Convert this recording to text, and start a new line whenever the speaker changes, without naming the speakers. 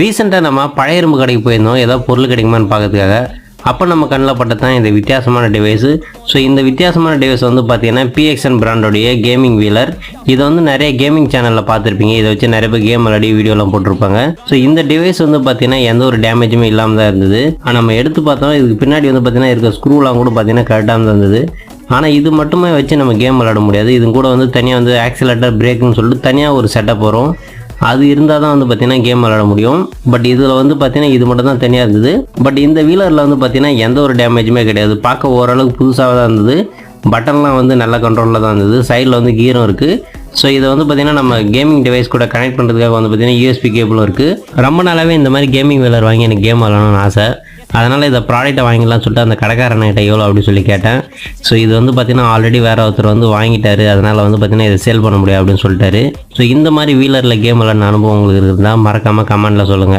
ரீசெண்டாக நம்ம பழைய இரும்பு கடைக்கு போயிருந்தோம். ஏதாவது பொருள் கிடைக்குமான்னு பார்க்கறதுக்காக. அப்போ நம்ம கண்ணில் பட்டதான் இந்த வித்தியாசமான டிவைஸு ஸோ இந்த வித்தியாசமான டிவைஸ் வந்து பார்த்தீங்கன்னா பிஎக்ஸ்என் பிராண்டோடைய கேமிங் வீலர். இதை வந்து நிறைய கேமிங் சேனலில் பார்த்துருப்பீங்க. இதை வச்சு நிறைய பேர் கேம் விளையாடி வீடியோலாம் போட்டிருப்பாங்க. ஸோ இந்த டிவைஸ் வந்து பார்த்தீங்கன்னா எந்த ஒரு டேமேஜுமே இல்லாமல் தான் இருந்தது. ஆனால் நம்ம எடுத்து பார்த்தோம் இதுக்கு பின்னாடி வந்து பார்த்தீங்கன்னா இருக்க ஸ்க்ரூலாம் கூட பார்த்தீங்கன்னா கரெக்டாக தான் இருந்தது. ஆனால் இது மட்டுமே வச்சு நம்ம கேம் விளையாட முடியாது. இது கூட வந்து தனியாக வந்து ஆக்சிலேட்டர் பிரேக்குன்னு சொல்லிட்டு தனியாக ஒரு செட்டப் வரும். அது இருந்தால் தான் வந்து பார்த்தீங்கன்னா கேம் விளையாட முடியும். பட் இதில் வந்து பார்த்தீங்கன்னா இது மட்டும் தான் தனியாக இருந்தது. பட் இந்த வீலரில் வந்து பார்த்தீங்கன்னா எந்த ஒரு டேமேஜுமே கிடையாது. பார்க்க ஓரளவுக்கு புதுசாக தான் இருந்தது. பட்டன்லாம் வந்து நல்ல கண்ட்ரோலில் தான் இருந்தது. சைடில் வந்து கீரும் இருக்குது ஸோ இதை வந்து பார்த்திங்கன்னா நம்ம கேமிங் டிவைஸ் கூட கனெக்ட் பண்ணுறதுக்காக வந்து பார்த்திங்கன்னா யூஎஸ்பி கேபிளும் இருக்குது ரொம்ப நாளாகவே இந்த மாதிரி கேமிங் வீலர் வாங்கி எனக்கு கேம் விளாடணும்னு ஆசை. அதனால் இதை ப்ராடக்ட்டை வாங்கிடலாம் சொல்லிட்டு அந்த கடைக்காரன்கிட்ட எவ்வளோ அப்படின்னு சொல்லி கேட்டேன். ஸோ இது வந்து பார்த்தீங்கன்னா ஆல்ரெடி வேறு ஒருத்தர் வந்து வாங்கிட்டாரு. அதனால் வந்து பார்த்தீங்கன்னா இதை சேல் பண்ண முடியாது அப்படின்னு சொல்லிட்டாரு. ஸோ இந்த மாதிரி வீலரில் கேம் விளாட்ன அனுபவம் உங்களுக்கு இருந்தால் மறக்காமல் கமெண்ட்டில் சொல்லுங்கள்